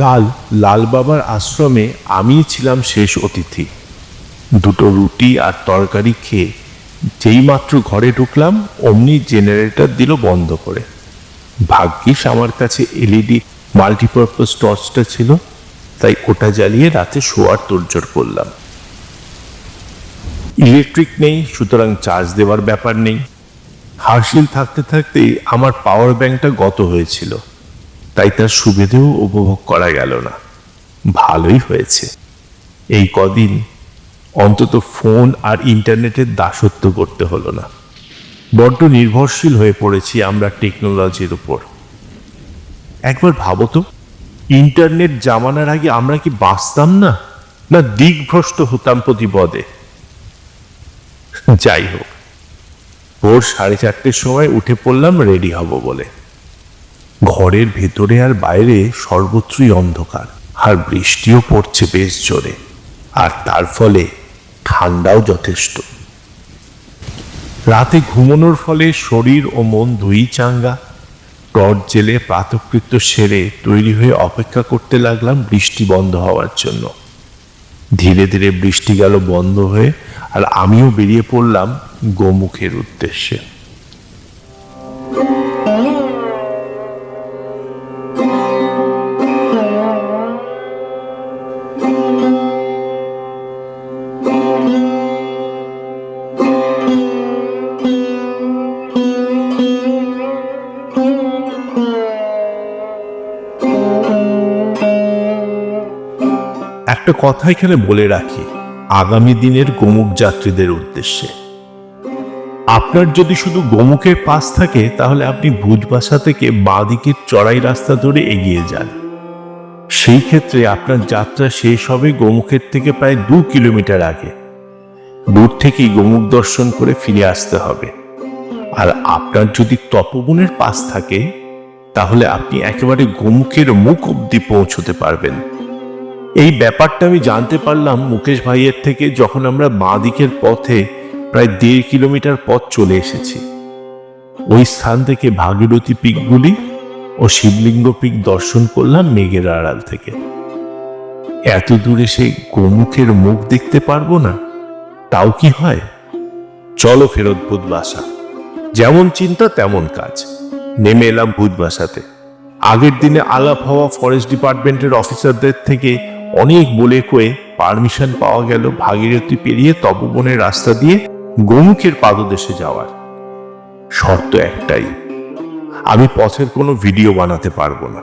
কাল লাল বাবার আশ্রমে আমিই ছিলাম শেষ অতিথি। দুটো রুটি আর তরকারি খেয়ে যেই মাত্র ঘরে ঢুকলাম, অমনি জেনারেটর দিল বন্ধ করে। ভাগ্যিস আমার কাছে এলইডি মাল্টিপারপাস টর্চটা ছিল, তাই ওটা জ্বালিয়ে রাতে শোয়ার তোড়জোড় করলাম। ইলেকট্রিক নেই, সুতরাং চার্জ দেওয়ার ব্যাপার নেই। হার্শিল থাকতে থাকতেই আমার পাওয়ার ব্যাংকটা গত হয়েছিল। তাই তার সুবিধেও উপভোগ করা গেল না। ভালোই হয়েছে। এই কদিন অন্তত ফোন আর ইন্টারনেটের দাসত্ব করতে হলো না। বড্ড নির্ভরশীল হয়ে পড়েছি আমরা টেকনোলজির উপর। একবার ভাবো তো, ইন্টারনেট জামানার আগে আমরা কি বাঁচতাম না? না দিকভ্রষ্ট হতাম প্রতিপদে যাই হোক, ভোর সাড়ে চারটের সময় উঠে পড়লাম রেডি হব বলে। ঘরের ভেতরে আর বাইরে সর্বত্রই অন্ধকার, আর বৃষ্টিও পড়ছে বেশ জোরে, আর তার ফলে ঠান্ডাও যথেষ্ট। রাতে ঘুমানোর ফলে শরীর ও মন দুই চাঙ্গা। টর্চ জেলে প্রাতকৃত্য সেরে তৈরি হয়ে অপেক্ষা করতে লাগলাম বৃষ্টি বন্ধ হওয়ার জন্য। ধীরে ধীরে বৃষ্টি গেল বন্ধ হয়ে, আর আমিও বেরিয়ে পড়লাম গোমুখের উদ্দেশ্যে। একটা কথা এখানে বলে রাখি, আগামী দিনের গোমুখ যাত্রীদের উদ্দেশ্যে। আপনার যদি শুধু গোমুখের পাস থাকে, তাহলে আপনি ভুজবাসা থেকে বাঁদিকের চড়াই রাস্তা ধরে এগিয়ে যান। সেই ক্ষেত্রে আপনার যাত্রা শেষ হবে গোমুখের থেকে প্রায় দু কিলোমিটার আগে। দূর থেকেই গোমুখ দর্শন করে ফিরে আসতে হবে। আর আপনার যদি তপবনের পাশ থাকে, তাহলে আপনি একেবারে গোমুখের মুখ অব্দি পৌঁছতে পারবেন। এই ব্যাপারটা আমি জানতে পারলাম মুকেশ ভাইয়ের থেকে যখন আমরা বাঁ দিকের পথে প্রায় দেড় কিলোমিটার পথ চলে এসেছি। ওই স্থান থেকে ভাগীরথী পিকগুলি ও শিবলিঙ্গ পিক দর্শন করলাম মেঘের আড়াল থেকে। এত দূরে সেই গোমুখের মুখ দেখতে পারব না, তাও কি হয়? চলো ফেরত ভূতবাসা। যেমন চিন্তা তেমন কাজ। নেমে এলাম ভূতবাসাতে। আগের দিনে আলাপ হওয়া ফরেস্ট ডিপার্টমেন্টের অফিসারদের থেকে অনেক বলে কয়ে পারমিশন পাওয়া গেল ভাগীরথী পেরিয়ে তপবনের রাস্তা দিয়ে গোমুখের পাদদেশে যাওয়ার। শর্ত একটাই, আমি পথের কোনো ভিডিও বানাতে পারব না।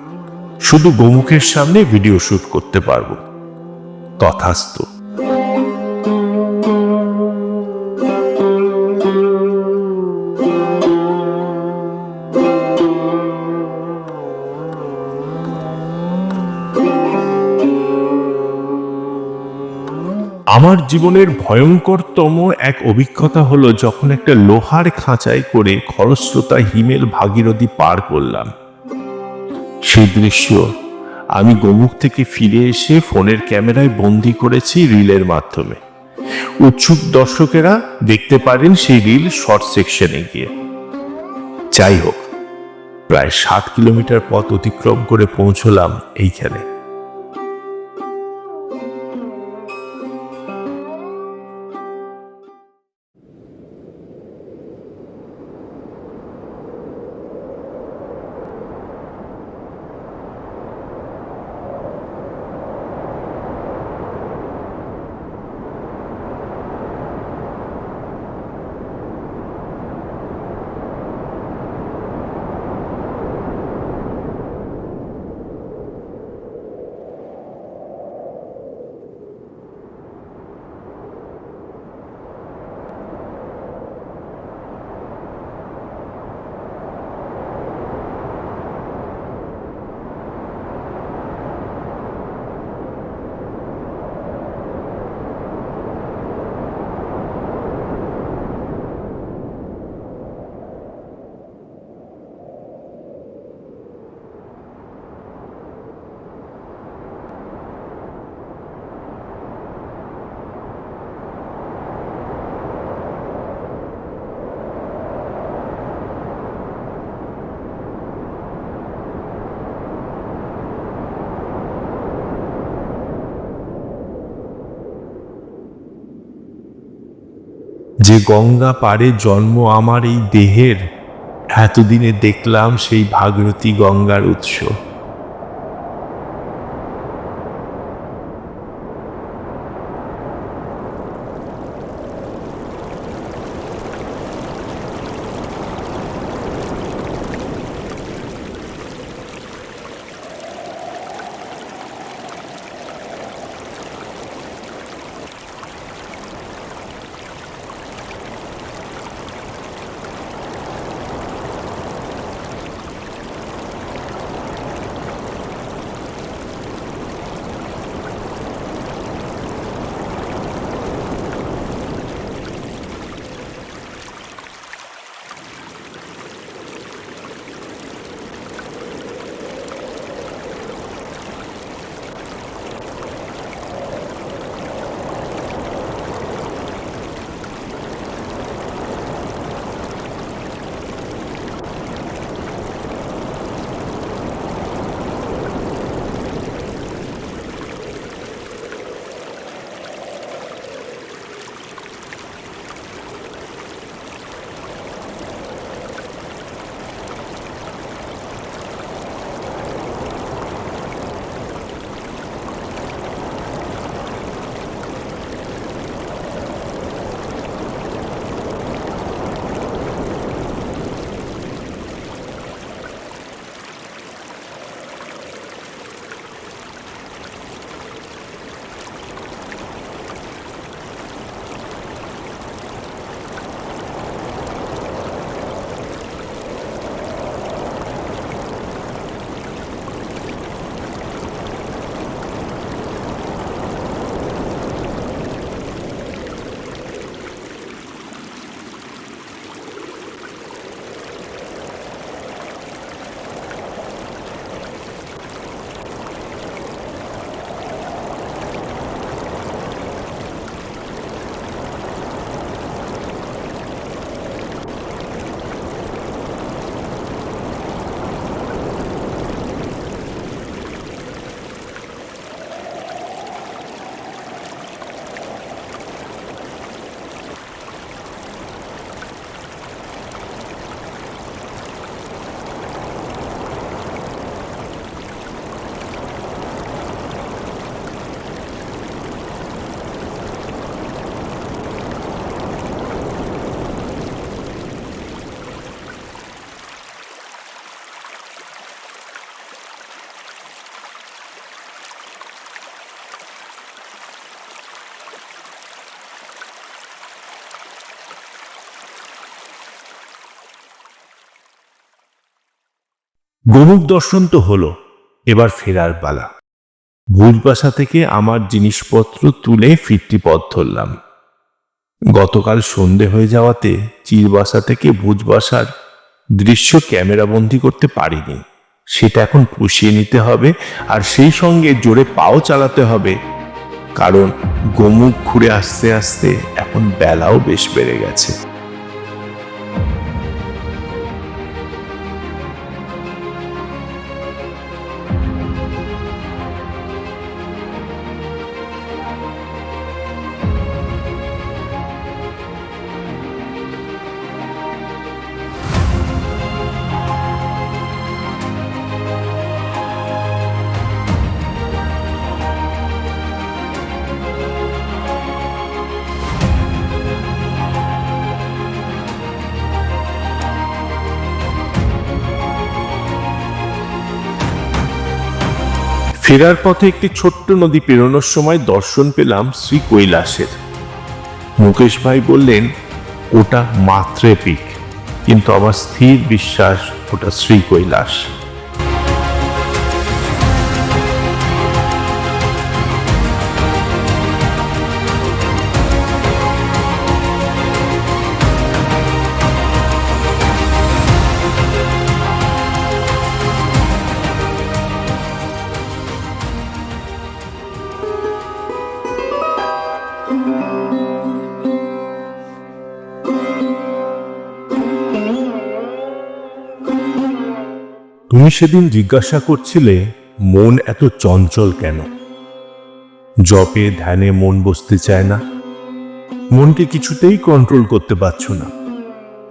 শুধু গোমুখের সামনে ভিডিও শ্যুট করতে পারব। তথাস্তু আমার জীবনের ভয়ঙ্করতম এক অভিজ্ঞতা হলো যখন একটা লোহার খাঁচায় করে খরস্রোতা হিমেল ভাগীরথী পার করলাম। সেই দৃশ্য আমি গোমুখ থেকে ফিরে এসে ফোনের ক্যামেরায় বন্দি করেছি রিলের মাধ্যমে। উৎসুক দর্শকেরা দেখতে পারেন সেই রিল শর্ট সেকশনে গিয়ে। যাই হোক, প্রায় সাত কিলোমিটার পথ অতিক্রম করে পৌঁছলাম এইখানে। যে গঙ্গা পারে জন্ম আমার এই দেহের এতদিনে দেখলাম সেই ভাগরথী গঙ্গার উৎস। গোমুখ দর্শন তো হলো, এবার ফেরার পালা। ভুজবাসা থেকে আমার জিনিসপত্র তুলে ফিরতি পথ ধরলাম। গতকাল সন্ধে হয়ে যাওয়াতে চিরবাসা থেকে ভুজবাসার দৃশ্য ক্যামেরাবন্দি করতে পারিনি। সেটা এখন পুষিয়ে নিতে হবে আর সেই সঙ্গে জোরে পাও চালাতে হবে, কারণ গোমুখ ঘুরে আসতে আসতে এখন বেলাও বেশ বেড়ে গেছে। ফেরার পথে একটি ছোট্ট নদী পেরোনোর সময় দর্শন পেলাম শ্রী কৈলাসের। মুকেশ ভাই বললেন, ওটা মাত্রে পিক কিন্তু আমার স্থির বিশ্বাস ওটা শ্রী কৈলাস। তুমি সেদিন জিজ্ঞাসা করছিলে, মন এত চঞ্চল কেন? জপে ধ্যানে মন বসতে চায় না। মনকে কিছুতেই কন্ট্রোল করতে পারছ না।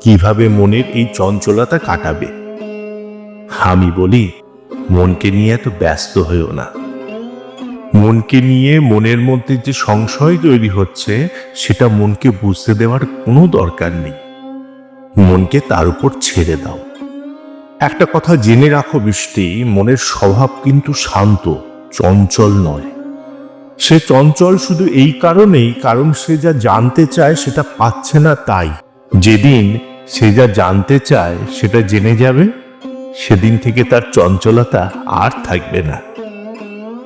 কীভাবে মনের এই চঞ্চলতা কাটাবে? আমি বলি, মনকে নিয়ে এত ব্যস্ত হয়েও না। মনকে নিয়ে মনের মধ্যে যে সংশয় তৈরি হচ্ছে, সেটা মনকে বুঝতে দেওয়ার কোনো দরকার নেই। মনকে তার উপর ছেড়ে দাও। একটা কথা জেনে রাখো বৃষ্টি, মনের স্বভাব কিন্তু শান্ত, চঞ্চল নয়। সে চঞ্চল শুধু এই কারণেই, কারণ সে যা জানতে চায় সেটা পাচ্ছে না তাই। যেদিন সে যা জানতে চায় সেটা জেনে যাবে, সেদিন থেকে তার চঞ্চলতা আর থাকবে না।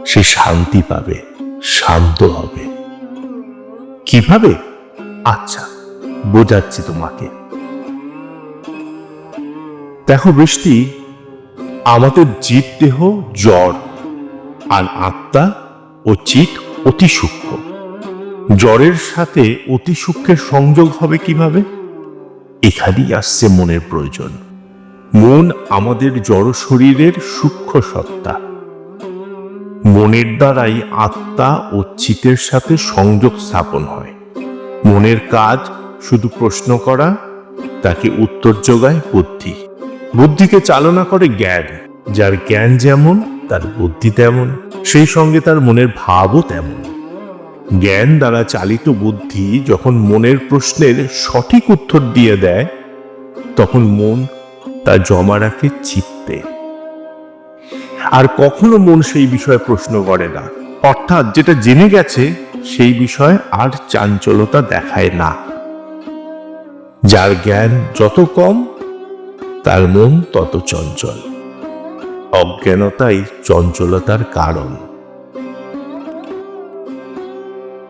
সে শান্তি পাবে, শান্ত হবে। কীভাবে? আচ্ছা বোঝাচ্ছি তোমাকে। দেখো বৃষ্টি, আমাদের জীব দেহ জ্বর, আর আত্মা ও চিত অতি সূক্ষ্ম। জ্বরের সাথে অতি সূক্ষ্মের সংযোগ হবে কীভাবে? এখানেই আসছে মনের প্রয়োজন। মন আমাদের জড় শরীরের সূক্ষ্ম সত্তা। মনের দ্বারাই আত্মা ও চিতের সাথে সংযোগ স্থাপন হয়। মনের কাজ শুধু প্রশ্ন করা, তাকে উত্তর যোগায় বুদ্ধি। বুদ্ধিকে চালনা করে জ্ঞান। যার জ্ঞান যেমন, তার বুদ্ধি তেমন, সেই সঙ্গে তার মনের ভাবও তেমন। জ্ঞান দ্বারা চালিত বুদ্ধি যখন মনের প্রশ্নের সঠিক উত্তর দিয়ে দেয়, তখন মন তা জমা রাখে চিত্তে। আর কখনো মন সেই বিষয়ে প্রশ্ন করে না। অর্থাৎ যেটা জেনে গেছে, সেই বিষয়ে আর চাঞ্চলতা দেখায় না। যার জ্ঞান যত কম তার মন তত চঞ্চল। অজ্ঞানতাই চঞ্চলতার কারণ।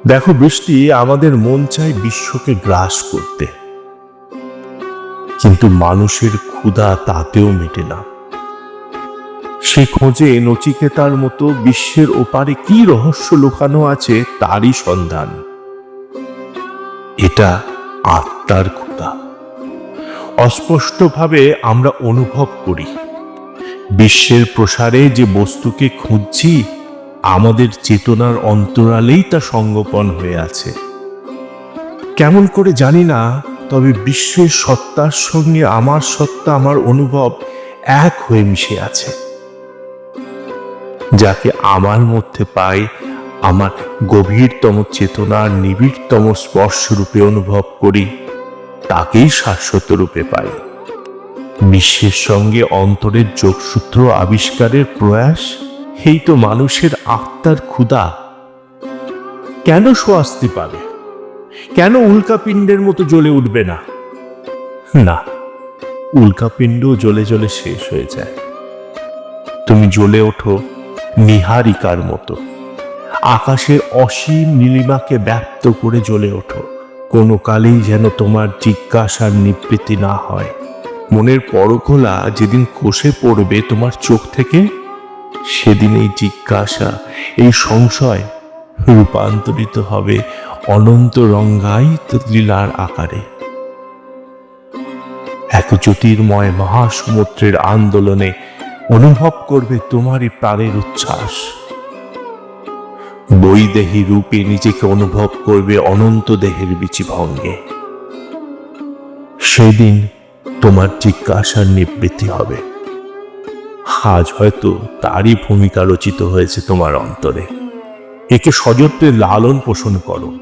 দেখো বৃষ্টি আমাদের মন চায় বিশ্বকে গ্রাস করতে। কিন্তু মানুষের ক্ষুধা তাতেও মেটে না। সে খোঁজে নচিকেতার মতো বিশ্বের ওপারে কি রহস্য লুকানো আছে তারই সন্ধান। এটা আত্মার ক্ষুধা। অস্পষ্টভাবে আমরা অনুভব করি। বিশ্বের প্রসারে যে বস্তুকে খুঁজছি, আমাদের চেতনার অন্তরালেই তা সঙ্গোপন হয়ে আছে। কেমন করে জানি না, তবে বিশ্বের সত্তার সঙ্গে আমার সত্তা, আমার অনুভব এক হয়ে মিশে আছে। যাকে আমার মধ্যে পাই, আমার গভীরতম চেতনার নিবিড়তম স্পর্শ রূপে অনুভব করি। তাকেই শাশ্বত রূপে পাই বিশ্বের সঙ্গে অন্তরের যোগসূত্র আবিষ্কারের প্রয়াস? এই তো মানুষের আত্মার ক্ষুধা। কেন সোয়াস্তি পাবে? কেন উল্কাপিণ্ডের মতো জ্বলে উঠবে না? না উল্কাপিণ্ড জ্বলে জ্বলে শেষ হয়ে যায়। তুমি জ্বলে ওঠো নিহারিকার মতো। আকাশের অসীম নীলিমাকে ব্যক্ত করে জ্বলে ওঠো। কোনো কালেই যেন তোমার জিজ্ঞাসার নিবৃত্তি না হয়। মনের পরখোলা যেদিন কষে পড়বে তোমার চোখ থেকে, সেদিন এই জিজ্ঞাসা, এই সংশয় রূপান্তরিত হবে অনন্ত রঙ্গায়িত লীলার আকারে। এক জ্যোতির্ময় মহাসমুদ্রের আন্দোলনে অনুভব করবে তোমারই প্রাণের উচ্ছ্বাস। বৈদেহী রূপে নিজেকে অনুভব করবে অনন্ত দেহের বিচি ভঙ্গে। সেদিন তোমার জিজ্ঞাসার নিবৃত্তি হবে। আজ হয়তো তারই ভূমিকা রচিত হয়েছে তোমার অন্তরে। একে সযত্নে লালন পোষণ করো।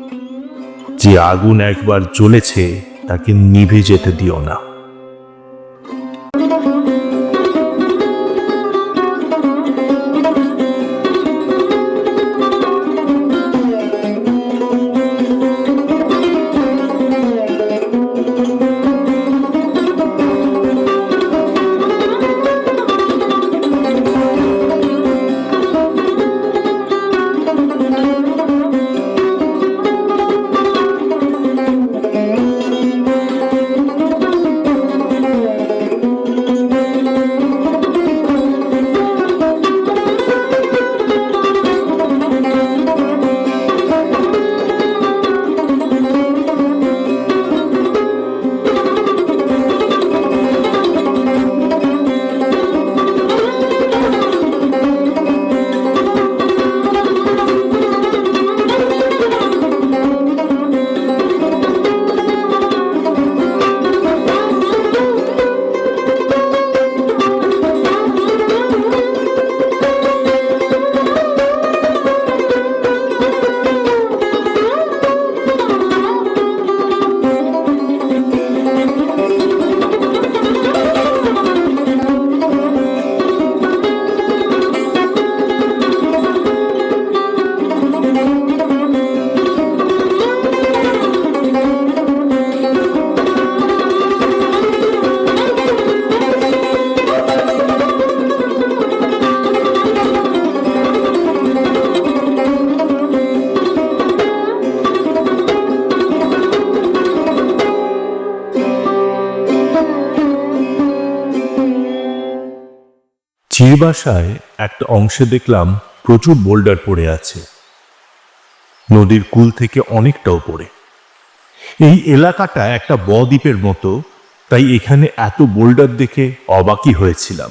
যে আগুন একবার জ্বলেছে, তাকে নিভে যেতে দিও না। চিরবাসায় একটা অংশে দেখলাম প্রচুর বোল্ডার পড়ে আছে। নদীর কুল থেকে অনেকটা উপরে এই এলাকাটা একটা বদ্বীপের মতো, তাই এখানে এত বোল্ডার দেখে অবাকই হয়েছিলাম।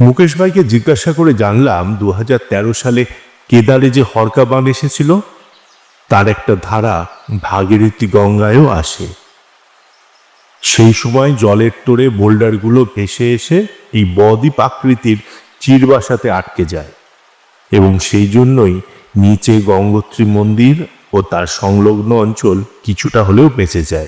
মুকেশ ভাইকে জিজ্ঞাসা করে জানলাম দু হাজার তেরো সালে কেদারে যে হরকা বান এসেছিল, তার একটা ধারা ভাগীরথী গঙ্গায়ও আসে। সেই সময় জলের তোড়ে বোল্ডারগুলো ভেসে এসে এই বদ্বীপ আকৃতির চিরবাসাতে আটকে যায়। এবং সেই জন্যই নিচে গঙ্গোত্রী মন্দির ও তার সংলগ্ন অঞ্চল কিছুটা হলেও বেঁচে যায়।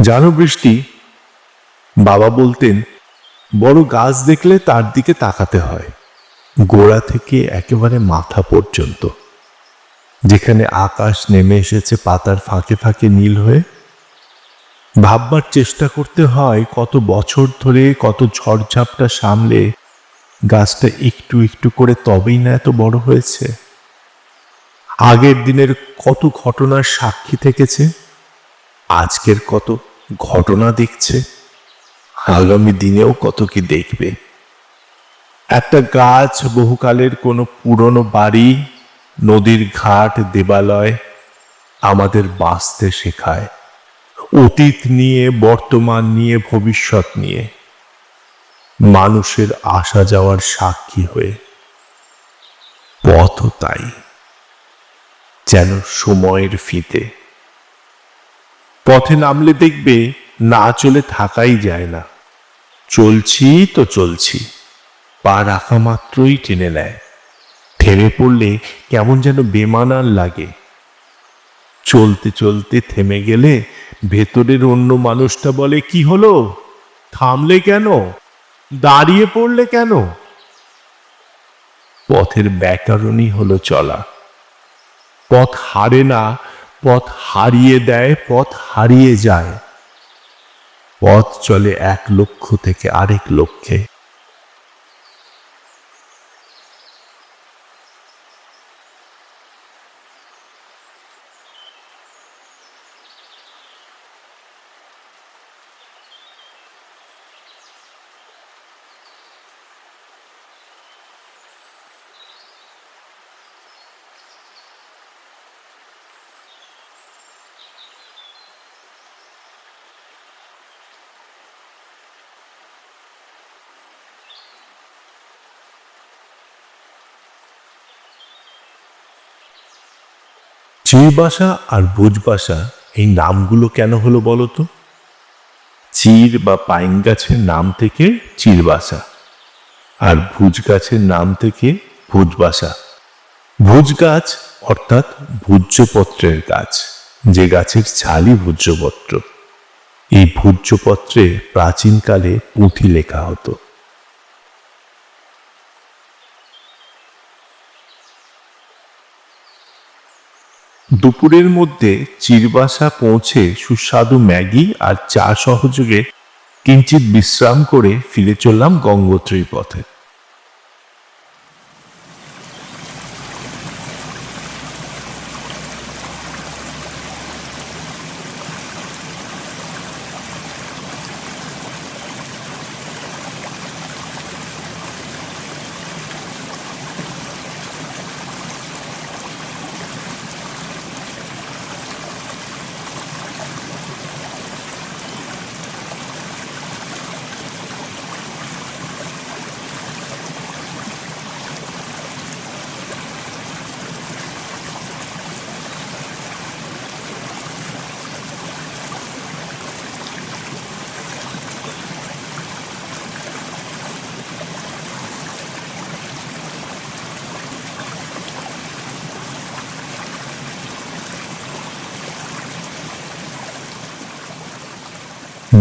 জানো বৃষ্টি? বাবা বলতেন, বড় গাছ দেখলে তার দিকে তাকাতে হয়। গোড়া থেকে একেবারে মাথা পর্যন্ত। যেখানে আকাশ নেমে এসেছে পাতার ফাঁকে ফাঁকে নীল হয়ে। ভাববার চেষ্টা করতে হয়, কত বছর ধরে কত ঝড়ঝাপটা সামলে গাছটা একটু একটু করে তবেই না এত বড় হয়েছে। আগের দিনের কত ঘটনার সাক্ষী থেকেছে, আজকের কত ঘটনা দেখছে, আগামী দিনেও কত কি দেখবে। একটা গাছ বহুকালের কোনো পুরনো বাড়ি, নদীর ঘাট, দেবালয় আমাদের বাঁচতে শেখায়। অতীত নিয়ে, বর্তমান নিয়ে, ভবিষ্যৎ নিয়ে। মানুষের আসা যাওয়ার সাক্ষী হয়ে। পথ তাই, যেন সময়ের ফিতে। পথে নামলে দেখবে না চলে থাকাই যায় না। চলছি তো চলছি, পা রাখা মাত্রই টেনে নেয়। থেমে পড়লে কেমন যেন বেমানান লাগে। চলতে চলতে থেমে গেলে ভেতরের অন্য মানুষটা বলে, কি হলো? থামলে কেন? দাঁড়িয়ে পড়লে কেন? পথের ব্যাকরণই হলো চলা। পথ হারে না পথ হারিয়ে দেয় পথ হারিয়ে যায়। পথ চলে এক লক্ষ্য থেকে আরেক লক্ষ্যে চিরবাসা আর বুজ ভুজবাসা এই নামগুলো কেন হলো বলো তো চির বা পাইন গাছের নাম থেকে চিরবাসা আর ভুজ গাছের নাম থেকে ভুজবাসা ভুজ গাছ অর্থাৎ ভূজ্যপত্রের গাছ, যে গাছের ছালই ভূজ্যপত্র। এই ভূজ্যপত্রে প্রাচীনকালে পুঁথি লেখা হতো। দুপুরের মধ্যে চিরবাসা পৌঁছে সুস্বাদু ম্যাগি আর চা সহযোগে কিঞ্চিত বিশ্রাম করে ফিরে চললাম গঙ্গোত্রীর পথে।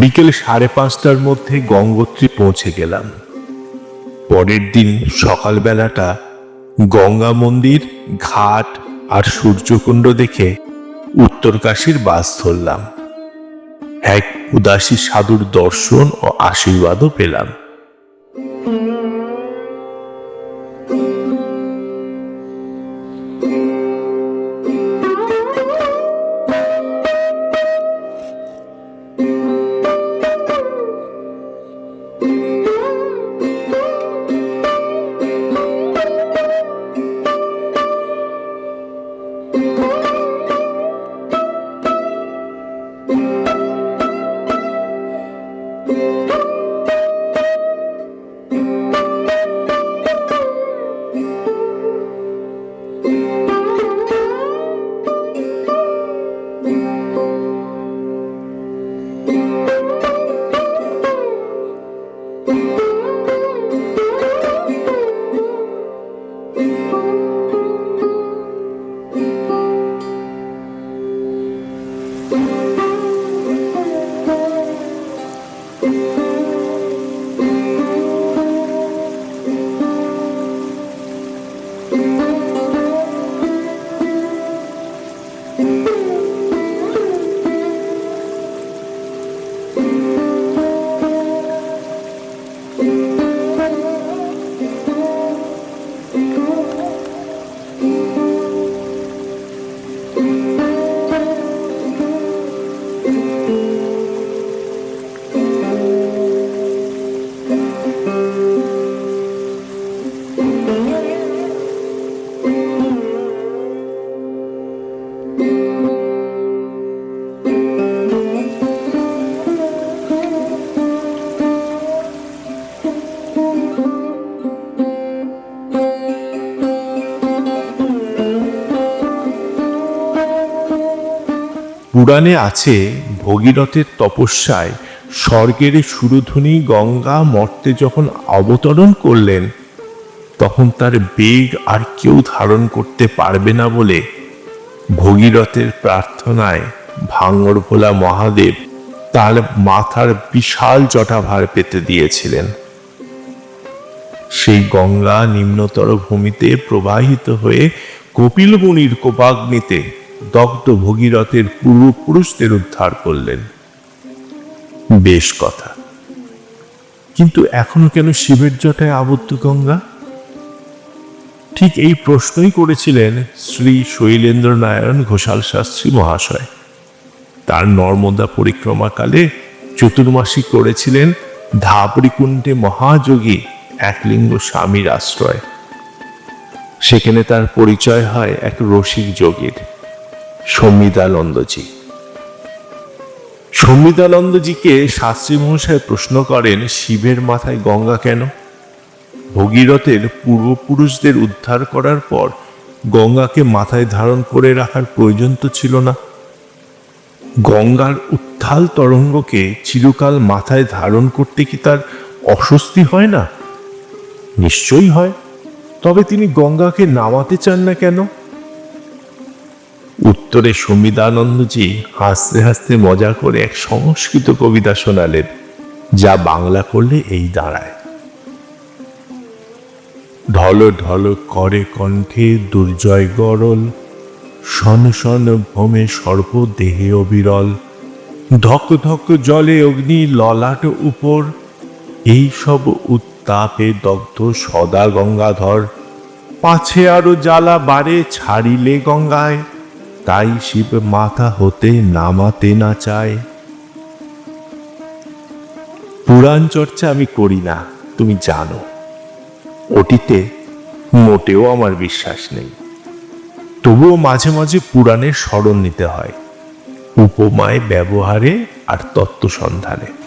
বিকেল সাড়ে পাঁচটার মধ্যে গঙ্গোত্রী পৌঁছে গেলাম। পরের দিন সকালবেলাটা গঙ্গা মন্দির, ঘাট আর সূর্যকুণ্ড দেখে উত্তরকাশীর বাস ধরলাম। এক উদাসী সাধুর দর্শন ও আশীর্বাদও পেলাম। পুরাণে আছে, ভগীরথের তপস্যায় স্বর্গের সুরধ্বনি গঙ্গা মর্তে যখন অবতরণ করলেন, তখন তার বেগ আর কেউ ধারণ করতে পারবে না বলে ভগীরথের প্রার্থনায় ভাঙর ভোলা মহাদেব তার মাথার বিশাল জটাভার পেতে দিয়েছিলেন। সেই গঙ্গা নিম্নতর ভূমিতে প্রবাহিত হয়ে কপিল মুনির কোপাগ্নিতে দগ্ধ ভগীরথের পূর্বপুরুষদের উদ্ধার করলেন। বেশ কথা। কিন্তু এখনও কেন শিবের জটায় আবদ্ধ গঙ্গা? ঠিক এই প্রশ্নই করেছিলেন শ্রী শৈলেন্দ্র নারায়ণ ঘোষাল শাস্ত্রী মহাশয়। তার নর্মদা পরিক্রমাকালে চতুর্মাসী করেছিলেন ধাপরিকুণ্ডে মহাযোগী একলিঙ্গ স্বামীর আশ্রয়। সেখানে তার পরিচয় হয় এক রসিক যোগীর। সমিদানন্দজি সমিদানন্দজিকে শাস্ত্রী মহাশয় প্রশ্ন করেন, শিবের মাথায় গঙ্গা কেন? ভগীরথের পূর্বপুরুষদের উদ্ধার করার পর গঙ্গাকে মাথায় ধারণ করে রাখার প্রয়োজন তো ছিল না। গঙ্গার উত্থাল তরঙ্গকে চিরকাল মাথায় ধারণ করতে কি তার অস্বস্তি হয় না? নিশ্চয়ই হয়। তবে তিনি গঙ্গাকে নামাতে চান না কেন? উত্তরে সমিদানন্দজি হাসতে হাসতে মজা করে এক সংস্কৃত কবিতা শোনালেন, যা বাংলা করলে এই দাঁড়ায়। ঢল ঢল করে কণ্ঠে দুর্জয় গরল, শন শন ভোমে সর্ব দেহে অবিরল। ধক ধক জলে অগ্নি ললাট উপর, এই সব উত্তাপে দগ্ধ সদা গঙ্গাধর। পাছে আরও জ্বালা বাড়ে, ছাড়িলে গঙ্গায়। তাই শিব মাথা হতে নামাতে না চায়। পুরাণ চর্চা আমি করি না, তুমি জানো। ওটিতে মোটেও আমার বিশ্বাস নেই। তবুও মাঝে মাঝে পুরাণের স্মরণ নিতে হয়, উপমায়, ব্যবহারে আর তত্ত্ব সন্ধানে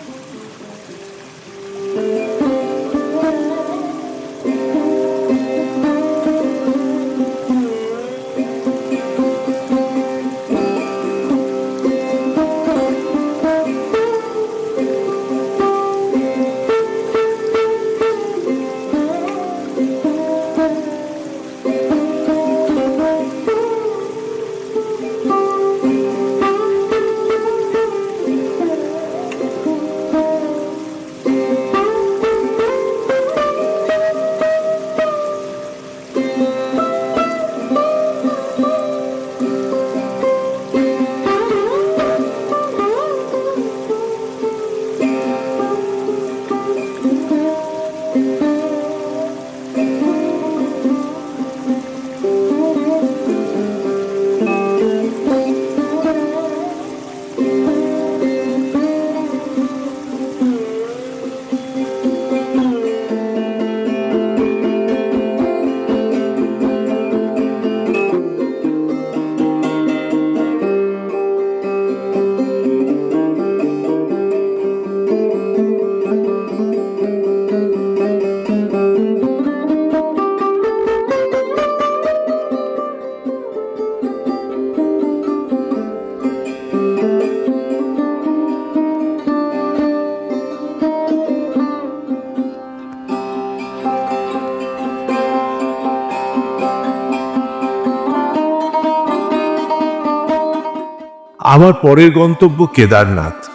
আমার পরের গন্তব্য কেদারনাথ।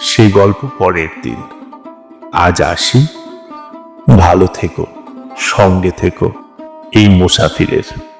সেই গল্প পরের দিন। আজ আসি। ভালো থেকো, সঙ্গে থেকো, এই মুসাফিরের।